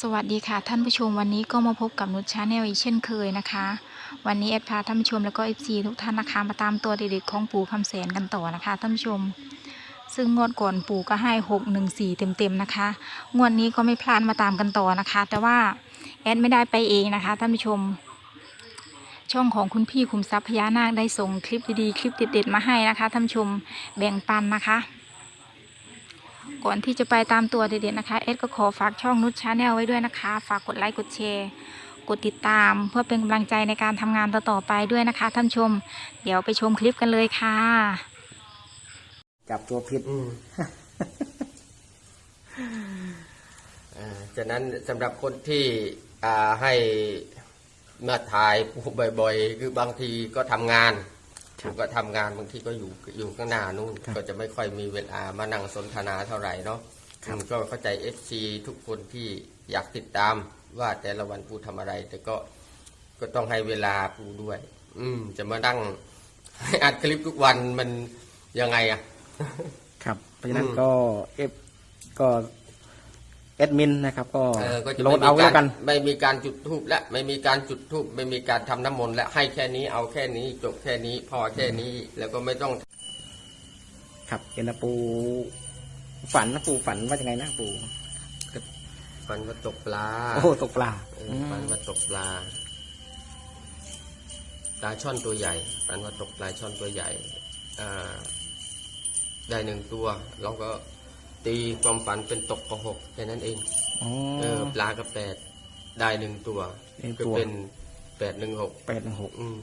สวัสดีค่ะท่านผู้ชมวันนี้ก็มาพบกับนุชชาแนลอีกเช่นเคยนะคะ วันนี้แอดพาท่านผู้ชมแล้วก็เอฟซีทุกท่านนะคะมาตามตัวเด็ดๆของปู่คำแสนกันต่อนะคะท่านผู้ชม ซึ่งงวดก่อนปู่ก็ให้หกหนึ่งสี่เต็มๆนะคะ งวดนี้ก็ไม่พลาดมาตามกันต่อนะคะ แต่ว่าแอดไม่ได้ไปเองนะคะท่านผู้ชม ช่องของคุณพี่คุมทรัพย์พญานาคได้ส่งคลิปดีๆคลิปเด็ดๆมาให้นะคะท่านผู้ชมแบ่งปันนะคะ ก่อนที่จะไปตามตัวเด็ดๆนะคะเอสก็ขอฝากช่องนุชชาแนลไว้ด้วยนะคะ ฝากกดไลค์กดแชร์ กดติดตาม เพื่อเป็นกำลังใจในการทำงานต่อๆไปด้วยนะคะท่านชม เดี๋ยวไปชมคลิปกันเลยค่ะ จับตัวผิดอืม อ่าฉะนั้นสำหรับคนที่อ่าให้มาถ่ายบ่อยๆ คือบางทีก็ทำงาน ผมก็ทำงานบางทีก็อยู่อยู่ข้างหน้านู่นก็จะไม่ค่อยมีเวลามานั่งสนทนาเท่าไหร่เนาะอืมก็เข้าใจเอฟซีทุกคนที่อยากติดตามว่าแต่ละวันปูทำอะไร แต่ก็ก็ต้องให้เวลาปูด้วย อืม จะมานั่งอัดคลิปทุกวันมันยังไงอะครับ เพราะฉะนั้นอืมก็เอฟก็ แอดมินนะครับ ก็เออก็จะโหลไม่ดมีเอากาแล้รวกัน ไม่มีการจุดทูบและไม่มีการจุดทูบไม่มีการทำน้ำมนต์และให้แค่นี้เอาแค่นี้จบแค่นี้พอแค่นี้แล้วก็ไม่ต้อง ครับเห็นนะปูฝันนะปูฝันว่ายังไงนะปูฟันมาตกปลาโอ้โหตกปลาเออฟันมาตกปลา ปลาช่อนตัวใหญ่ฟันมาตกปลาช่อนตัวใหญ่อ่าได้หนึ่งตัว เราก็ ตีความฝันเป็นตกกระหกแค่นั้นเอง อ๋อ เออปลากระแปดได้หนึ่งตัวหนึ่งก็ตัวเป็นแปดหนึ่งหกแปดหนึ่งหกอืม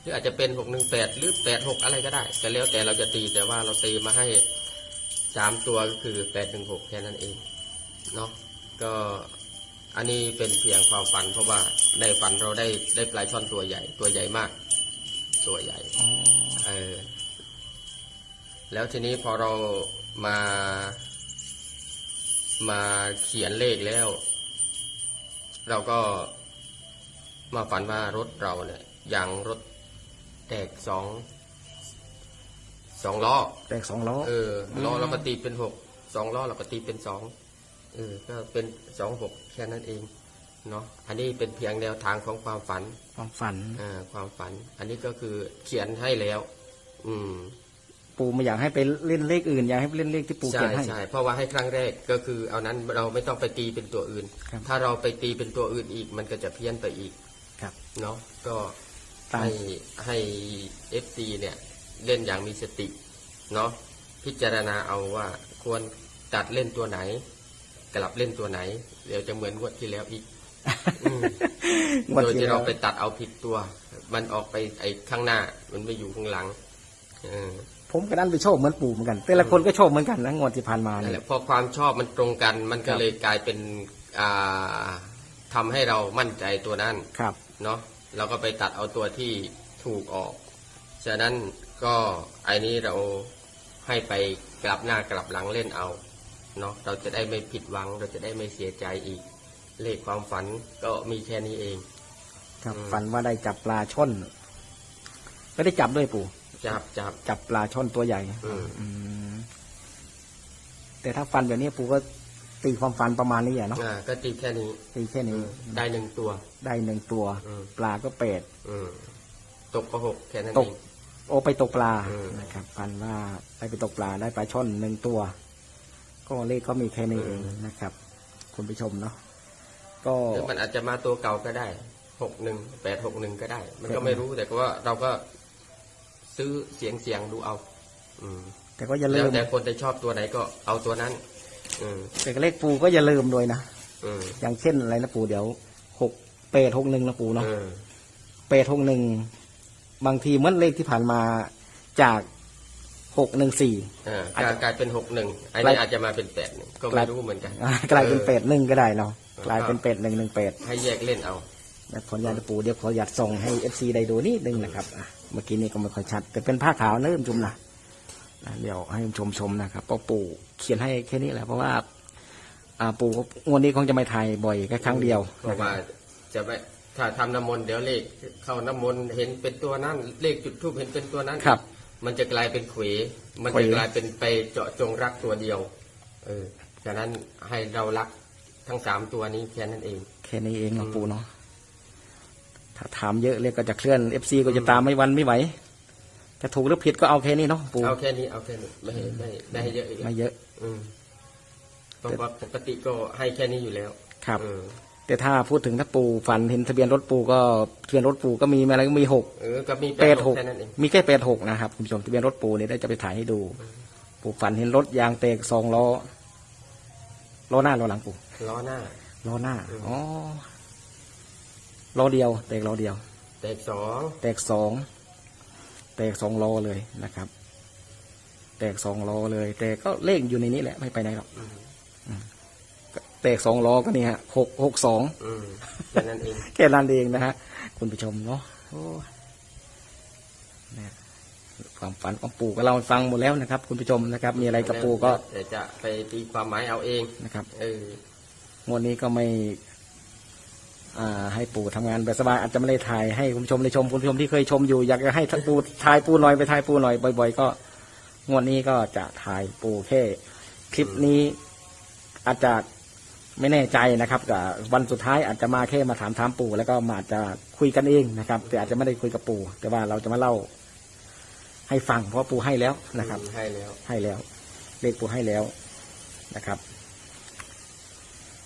หรืออาจจะเป็นหกหนึ่งแปดหรือแปดหกอะไรก็ได้ แต่แล้วแต่เราจะตีแต่ว่าเราตีมาให้สามตัวก็คือแปดหนึ่งหกแค่นั้นเองเนาะก็อันนี้เป็นเพียงความฝัน เพราะว่าในฝันเราได้ได้ปลาช่อนตัวใหญ่ ตัวใหญ่มาก ตัวใหญ่ อ๋อ เออแล้วทีนี้พอเรา มา มาเขียนเลขแล้ว เราก็มาฝันว่ารถเราเนี่ยยางรถแตกสองสองล้อแตกสองล้อ เออล้อเราก็ตีเป็นหกสองล้อเราก็ตีเป็นสองเออก็เป็นสองหกแค่นั้นเองเนาะอันนี้เป็นเพียงแนวทางของความฝัน ความฝันอ่าความฝัน อันนี้ก็คือเขียนให้แล้ว อืม ปูไม่อยากให้ไปเล่นเลขอื่นอยากให้ไปเล่นเลขที่ปูใช่เขียนให้ ใช่เพราะว่าให้ครั้งแรกก็คือเอานั้นเราไม่ต้องไปตีเป็นตัวอื่น ครับ ถ้าเราไปตีเป็นตัวอื่นอีก มันก็จะเพี้ยนไปอีกครับ เนาะก็ตาม ให้ให้เอฟซีเนี่ยเล่นอย่างมีสติเนาะพิจารณาเอาว่าควรตัดเล่นตัวไหน กลับเล่นตัวไหน เดี๋ยวจะเหมือนงวดที่แล้วอีก อืม งวดโดยที่ที่แล้เราวไปตัดเอาผิดตัว มันออกไปไอ้ข้างหน้า มันไปอยู่ข้างหลังเออ ผมก็นั่นไปโชคเหมือนปูเหมือนกัน แต่ละคนก็โชคเหมือนกันนะงวดที่ผ่านมานั่นแหเนี่ยละพอความชอบมันตรงกันมันคก็รับเลยกลายเป็นอ่าทำให้เรามั่นใจตัวนั้น ครับ เนาะเราก็ไปตัดเอาตัวที่ถูกออก ฉะนั้นก็ไอ้นี้เราให้ไปกลับหน้ากลับหลังเล่นเอาเนาะเราจะได้ไม่ผิดหวัง เราจะได้ไม่เสียใจอีก เลขความฝันก็มีแค่นี้เอง ครับอืม ฝันว่าได้จับปลาช่อนไม่ได้จับด้วยปู จับจับจับปลาช่อนตัวใหญ่อืมอืมแต่ถ้าฟันแบบนี้ปูก็ตีความฟันประมาณนี้อะเนาะอ่าก็ตีแค่นี้ตีแค่นี้ ได้หนึ่งตัว ได้หนึ่งตัวอืมปลาก็เป็ดอืมตกก็หกแค่นั้นตเอกงโอไปตกปลาอืมนะครับฟันว่าได้ไปตกปลาได้ปลาช่อนหนึ่งตัว ก็เลขก็มีแค่นี้เองนะครับ คุณผู้ชมเนาะก็หรือมันอาจจะมาตัวเก่าก็ได้หกหนึ่งแปดหกหนึ่งก็ได้ มันก็ไม่รู้แต่ก็ว่าเราก็ ซื้อเสียงเสียงดูเอา อืมแต่ก็อย่าลืแล้วมแต่คนจะชอบตัวไหนก็เอาตัวนั้น อืมแต่เลขปูก็อย่าลืมด้วยนะอืมอย่างเช่นอะไรนะปูเดี๋ยวหกเป็ดหกหนึ่งนะปูเนาะเออเป็ดหกหนึ่งบางทีเหมื่อนเลขที่ผ่านมาจากหกหนึ่งสี่เอออาจจะกลายเป็นหกหนึ่งไอ้กลานี่ยอาจจะมาเป็นแปดหนึ่งก็กลาไม่ยรู้เหมือนกันอ่ากลายเป็นเป็ดหนึ่งก็ได้เนาะเออกลายเป็นเป็ดหนึ่งหนึ่งเป็ดให้แยกเล่นเอาแล้ว ขออนุญาตปูเดี๋ยวขออนุญาตส่งให้เอฟซีได้ดูนิดนึงนะครับอะเมื่อกี้นี้ก็ไม่ค่อยชัด แต่เป็นผ้าขาวนะคุณผู้ชมนะอะเดี๋ยวให้คุณผู้ชมชมนะครับเพราะปู่เขียนให้แค่นี้แหละเพราะว่าอ่าปู่ก็งวดนี้คงจะไม่ถ่ายบ่อยแค่ครั้งเดียวเพราะว่าจะไม่ถ้าทำน้ำมนต์เดี๋ยวเลขเข้าน้ำมนต์เห็นเป็นตัวนั้นเลขจุดทูบเห็นเป็นตัวนั้นครับ มันจะกลายเป็นเขวมันเขวจะกลายเป็นไปเจาะจงรักตัวเดียว เออฉะนั้นให้เรารักทั้งสามตัวนี้แค่นั้นเอง แค่นี้เองหลวงปู่เนาะ ถ้าถามเยอะเรียกก็จะเคลื่อนเอฟซีก็จะตามไม่วันไม่ไหวจะถูกหรือผิดก็เอาแค่นี้เนาะปู่เอาแค่นี้เอาแค่นี้ไม่ให้ไม่ไม่ให้เยอะอีกไม่เยอะ อืมเพราะว่าปกติก็ให้แค่นี้อยู่แล้วครับเออแต่ถ้าพูดถึงถ้าปู่ฝันเห็นทะเบียนรถปู่ก็ทะเบียนรถปู่ก็มีอะไรก็มีหกเออก็มีแปดหกแค่นั้นเองมีแค่แปดหกนะครับคุณผู้ชมทะเบียนรถปู่เนี่ยได้จะไปถ่ายให้ดู ปู่ฝันเห็นรถยางแตกสองล้อล้อหน้าล้อหลังปู่ล้อหน้าล้อหน้าอืมอ๋อ ล้อเดียว แตกล้อเดียว แตกสองแตกสองแตกสองล้อเลยนะครับ แตกสองล้อเลย แต่ก็เลขอยู่ในนี้แหละไม่ไปไหนหรอกอืมก็แตกสองล้อก็นี่ฮะหกหกสองอืมแค่นั้นเองแค่นั้นเองนะฮะคุณผู้ชมเนาะโอ้เนี่ยความฝันของปู่ก็เราให้ฟังหมดแล้วนะครับ คุณผู้ชมนะครับ มีอะไรกับปู่ก็เดี๋ยวจะไปตีความหมายเอาเองนะครับ เอองวดนี้ก็ไม่อ่า ให้ปู่ทำงานแบบสบายอาจจะไม่ได้ถ่ายให้คุณผู้ชมได้ชมคุณผู้ชมที่เคยชมอยู่ อยากจะให้ท่านปู่ถ่ายปู่หน่อยไปถ่ายปู่หน่อยบ่อย ๆ ก็งวดนี้ก็จะถ่ายปู่แค่คลิปนี้อาจจะไม่แน่ใจนะครับแต่วันสุดท้ายอาจจะมาแค่มาถามถามปู่แล้วก็มาอาจจะคุยกันเองนะครับ แต่อาจจะไม่ได้คุยกับปู่แต่ว่าเราจะมาเล่า ให้ฟังเพราะปู่ให้แล้วนะครับอืมให้แล้วให้แล้ว เลขปู่ให้แล้วนะครับ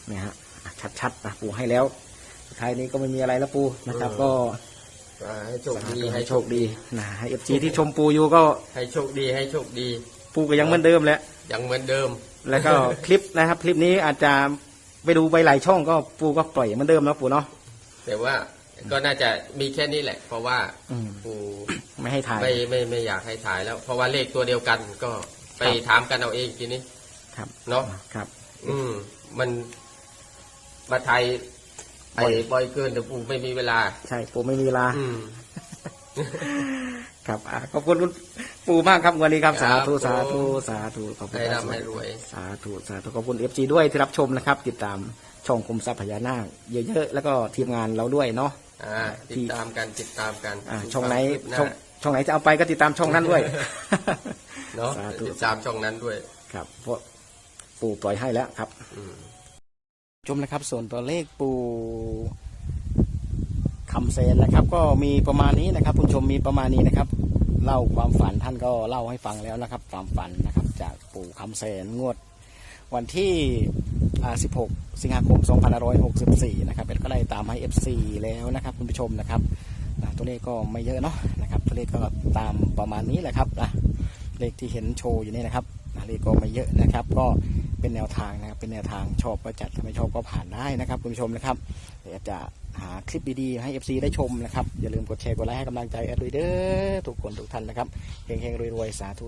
เนี่ยฮะอะชัดๆนะปู่ให้แล้ว สุดท้ายนี้ก็ไม่มีอะไรแล้วปู่นะครับ ก็อ่าให้โชคดีให้ให้โชคดีนะให้เอฟซีที่ชมปู่อยู่ก็ให้โชคดีให้โชคดี ปู่ก็ยังเหมือนเดิมแหละยังเหมือนเดิม แล้วก็คลิปนะครับ คลิปนี้อาจจะไปดูไปหลายช่องก็ปู่ก็ปล่อยเหมือนเดิมแล้วปู่เนาะแต่ว่าก็น่าจะมีแค่นี้แหละ เพราะว่าอืมปู่ไม่ให้ถ่ายไม่ไม่ไม่อยากให้ถ่ายแล้ว เพราะว่าเลขตัวเดียวกันก็ไปครับถามกันเอาเองทีนี้ครับเนาะครับ อืมมันมาไทย ไอ้บ่อยบ่อยเกินแต่ปู่ไม่มีเวลา ใช่ปู่ไม่มีเวลาอืมครับอะขอบคุณคุณปู่มากครับวันนี้ครับครัสาบธุสาธุผมสาธุขอบคุณให้ครับร่ำให้รวย สาธุสาธุขอบคุณเอฟซีด้วยที่รับชมนะครับ ติดตามช่องคุมทรัพย์พญานาคเยอะๆแล้วก็ทีมงานเราด้วยเนาะอ่าติดตามกันติดตามกันอ่าทุกช่องไหนความคืบาช่องช่องไหนจะเอาไปก็ติดตามช่องนั้นด้วยเนาะสาธุติดตามช่องนั้นด้วย ครับเพราะปู่ปล่อยให้แล้วครับอืม ชมนะครับ ส่วนตัวเลขปู่คำเซนนะครับ ก็มีประมาณนี้นะครับคุณผู้ชมมีประมาณนี้นะครับ เล่าความฝันท่านก็เล่าให้ฟังแล้วนะครับ ความฝันนะครับ จากปู่คำเซนงวด วันที่ 16 สิงหาคม 2564 นะครับเอ็ดก็ได้ตามให้ FC แล้วนะครับ คุณผู้ชมนะครับตัวเลขก็ไม่เยอะเนาะนะครับ ตัวเลขก็ตามประมาณนี้แหละครับนะเลขที่เห็นโชว์อยู่นี่นะครับเลขก็ไม่เยอะนะครับ ก็ เป็นแนวทางนะครับ เป็นแนวทางชอบก็จัดถ้าไม่ชอบก็ผ่านได้นะครับ คุณผู้ชมนะครับเดี๋ยวจะหาคลิปดีๆให้ FC ได้ชมนะครับ อย่าลืมกดแชร์กดไลค์ให้กำลังใจแอดด้วยเด้อทุกคนทุกท่านนะครับเฮงๆรวยๆสาธุ